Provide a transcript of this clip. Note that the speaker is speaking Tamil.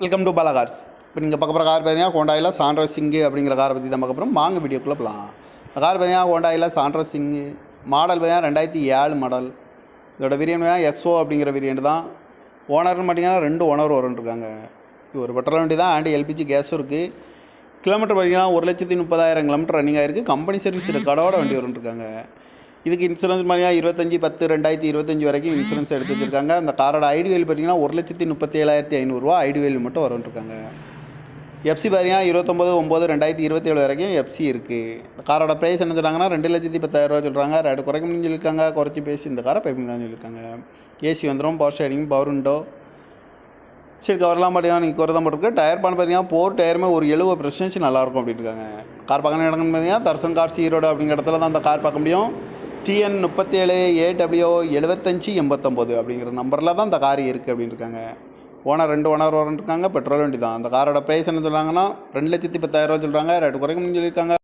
வெல்கம் டு பாலா கார்ஸ் இப்போ நீங்கள் பார்க்க போகிற கார் பார்த்தீங்கன்னா ஹோண்டாயில் சாண்ட்ரோ சிங்கு அப்படிங்கிற காரை பற்றி தான் பார்க்க போகிறோம் வாங்க வீடியோக்குள்ளே போகலாம் இந்த கார் பார்த்தீங்கன்னா ஹோண்டாயில் சாண்ட்ரோ சிங்கு மாடல் பார்த்தீங்கன்னா ரெண்டாயிரத்தி ஏழு மாடல் இதோட விரியன் எக்ஸோ அப்படிங்கிற வேரியன்ட் தான். ஓனர்னு பார்த்தீங்கன்னா ரெண்டு ஓனர் இருக்காங்க. இது ஒரு பெட்ரோல் வண்டி தான் ஆண்டு எல்பிஜி கேஸும் இருக்குது கிலோமீட்டர் பார்த்தீங்கன்னா ஒரு லட்சத்தி முப்பதாயிரம் கிலோமீட்டர் ரன்னிங் ஆகிருக்கு கம்பெனி சர்வீஸ் கடவோட வண்டி இருக்காங்க. இதுக்கு இன்சூரன்ஸ் மாதிரியாக இருபத்தஞ்சி பத்து ரெண்டாயிரத்தி இருபத்தஞ்சி வரைக்கும் இன்சூரன்ஸ் எடுத்து வச்சுருக்காங்க. அந்த காரோட ஐடிவேல் பார்த்தீங்கன்னா ஒரு லட்சத்தி முப்பத்தி ஏழாயிரத்தி ஐநூறுரூவா ஐடிவேல் மட்டும் வரும்ன்ருக்காங்க எஃப்சி பார்த்தீங்கன்னா இருபத்தொம்பது ஒம்பது ரெண்டாயிரத்தி இருபத்தேழு வரைக்கும் எஃப்சி இருக்குது இந்த காரோட ப்ரைஸ் என்ன சொல்கிறாங்கன்னா ரெண்டு லட்சத்தி பத்தாயிரரூவா சொல்கிறாங்க ரெண்டு குறைக்க முடியும் சொல்லியிருக்காங்க. குறைச்சி பேசி இந்த காரை பைப்பிங் தான் சொல்லியிருக்காங்க. ஏசி வந்துடும் பவர் ஸ்டேரிங் பவர் விண்டோ சரி கவர்லாம் பார்த்தீங்கன்னா நீங்கள் குறை தான் டயர் பண்ண பார்த்தீங்கன்னா போர் டயருமே ஒரு எழுபது பர்சன்டேஜ் நல்லாயிருக்கும் அப்படின்னு இருக்காங்க கார் பார்க்கணும் இடங்கன்னு பார்த்தீங்கன்னா தர்சன் கார் சீரோடு அப்படிங்கிற இடத்துல தான் அந்த கார் பார்க்க முடியும். டிஎன் முப்பத்தேழு ஏடபிள்யூ எழுபத்தஞ்சி எண்பத்தொம்போது அப்படிங்கிற நம்பரில் தான் இந்த கார் இருக்குது அப்படின்னு இருக்காங்க ஓனர் ரெண்டு ஓனர் இருக்காங்க பெட்ரோல் வண்டி தான் அந்த காரோட ப்ரைஸ் என்ன சொல்கிறாங்கன்னா ரெண்டு லட்சத்தி பத்தாயிரரூவா சொல்கிறாங்க ரெண்டு குறைக்க முடியும் சொல்லியிருக்காங்க.